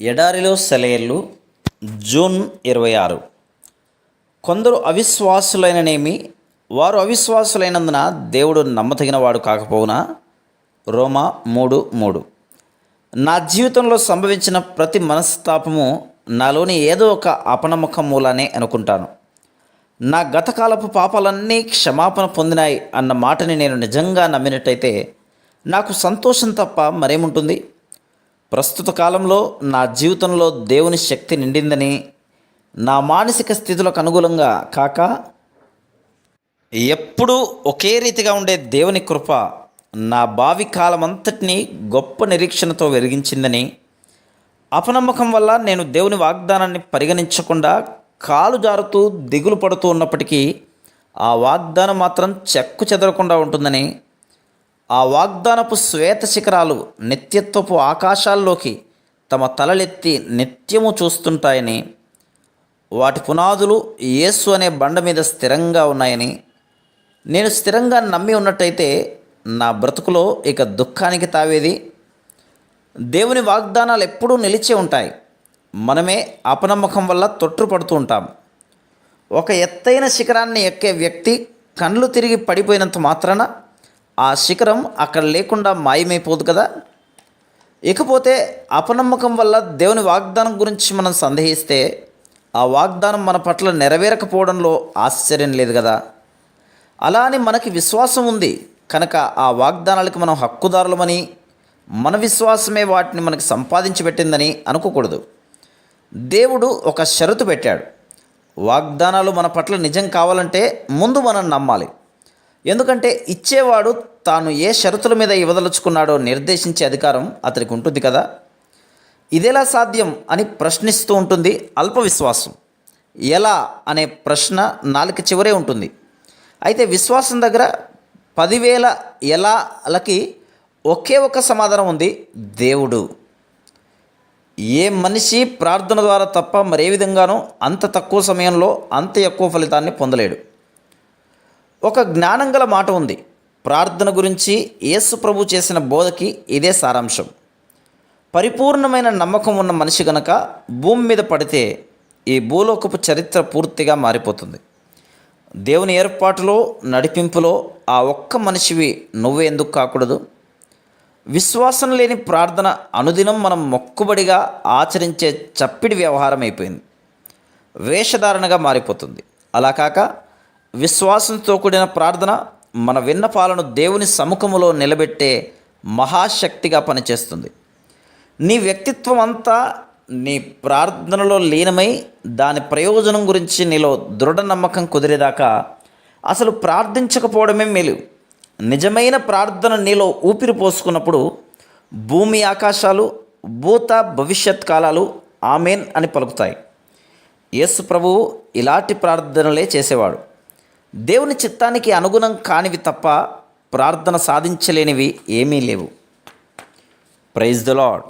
ఎడారిలో సెలయర్లు జూన్ ఇరవై ఆరు. కొందరు అవిశ్వాసులైననేమి వారు అవిశ్వాసులైనందున దేవుడు నమ్మదగినవాడు కాకపోవునా? రోమా మూడు మూడు. నా జీవితంలో సంభవించిన ప్రతి మనస్తాపము నాలోని ఏదో ఒక అపనమ్మకం మూలానే అనుకుంటాను. నా గతకాలపు పాపాలన్నీ క్షమాపణ పొందినాయి అన్న మాటని నేను నిజంగా నమ్మినట్టయితే నాకు సంతోషం తప్ప మరేముంటుంది? ప్రస్తుత కాలంలో నా జీవితంలో దేవుని శక్తి నిండిందని నా మానసిక స్థితులకు అనుగుణంగా కాక ఎప్పుడూ ఒకే రీతిగా ఉండే దేవుని కృప నా భావి కాలమంతటినీ గొప్ప నిరీక్షణతో వెలిగించిందని అపనమ్మకం వల్ల నేను దేవుని వాగ్దానాన్ని పరిగణించకుండా కాలు జారుతూ దిగులు పడుతూ ఉన్నప్పటికీ ఆ వాగ్దానం మాత్రం చెక్కు చెదరకుండా ఉంటుందని ఆ వాగ్దానపు శ్వేత శిఖరాలు నిత్యత్వపు ఆకాశాల్లోకి తమ తలలెత్తి నిత్యము చూస్తుంటాయని వాటి పునాదులు యేసు అనే బండ మీద స్థిరంగా ఉన్నాయని నేను స్థిరంగా నమ్మి ఉన్నట్టయితే నా బ్రతుకులో ఇక దుఃఖానికి తావేది? దేవుని వాగ్దానాలు ఎప్పుడూ నిలిచే ఉంటాయి. మనమే అపనమ్మకం వల్ల తొట్టుపడుతూ ఉంటాం. ఒక ఎత్తైన శిఖరాన్ని ఎక్కే వ్యక్తి కళ్ళు తిరిగి పడిపోయినంత మాత్రాన ఆ శిఖరం అక్కడ లేకుండా మాయమైపోదు కదా? ఇకపోతే అపనమ్మకం వల్ల దేవుని వాగ్దానం గురించి మనం సందేహిస్తే ఆ వాగ్దానం మన పట్ల నెరవేరకపోవడంలో ఆశ్చర్యం లేదు కదా? అలా అని మనకి విశ్వాసం ఉంది. కనుక ఆ వాగ్దానాలకు మనం హక్కుదారులమని మన విశ్వాసమే వాటిని మనకి సంపాదించి పెట్టిందని అనుకోకూడదు. దేవుడు ఒక షరతు పెట్టాడు. వాగ్దానాలు మన పట్ల నిజం కావాలంటే ముందు మనం నమ్మాలి. ఎందుకంటే ఇచ్చేవాడు తాను ఏ షరతుల మీద ఇవ్వదలుచుకున్నాడో నిర్దేశించే అధికారం అతనికి ఉంటుంది కదా? ఇదెలా సాధ్యం అని ప్రశ్నిస్తూ ఉంటుంది అల్ప విశ్వాసం. ఎలా అనే ప్రశ్న నాలుక చివరే ఉంటుంది. అయితే విశ్వాసం దగ్గర పదివేల ఎలాలకి ఒకే ఒక సమాధానం ఉంది దేవుడు. ఏ మనిషి ప్రార్థన ద్వారా తప్ప మరే విధంగానూ అంత తక్కువ సమయంలో అంత ఎక్కువ ఫలితాన్ని పొందలేడు. ఒక జ్ఞానం గల మాట ఉంది. ప్రార్థన గురించి యేసు ప్రభు చేసిన బోధకి ఇదే సారాంశం. పరిపూర్ణమైన నమ్మకం ఉన్న మనిషి గనక భూమి మీద పడితే ఈ భూలోకపు చరిత్ర పూర్తిగా మారిపోతుంది. దేవుని ఏర్పాటులో నడిపింపులో ఆ ఒక్క మనిషివి నువ్వే ఎందుకు కాకూడదు? విశ్వాసం లేని ప్రార్థన అనుదినం మనం మొక్కుబడిగా ఆచరించే చప్పిడి వ్యవహారం అయిపోయింది. వేషధారణగా మారిపోతుంది. అలా కాక విశ్వాసంతో కూడిన ప్రార్థన మన విన్నపాలను దేవుని సముఖములో నిలబెట్టే మహాశక్తిగా పనిచేస్తుంది. నీ వ్యక్తిత్వం అంతా నీ ప్రార్థనలో లీనమై దాని ప్రయోజనం గురించి నీలో దృఢ నమ్మకం కుదిరేదాకా అసలు ప్రార్థించకపోవడమే మేలు. నిజమైన ప్రార్థన నీలో ఊపిరి పోసుకున్నప్పుడు భూమి ఆకాశాలు భూత భవిష్యత్ కాలాలు ఆమెన్ అని పలుకుతాయి. యేసు ప్రభువు ఇలాంటి ప్రార్థనలే చేసేవాడు. దేవుని చిత్తానికి అనుగుణం కానివి తప్ప ప్రార్థన సాధించలేనివి ఏమీ లేవు. Praise the lord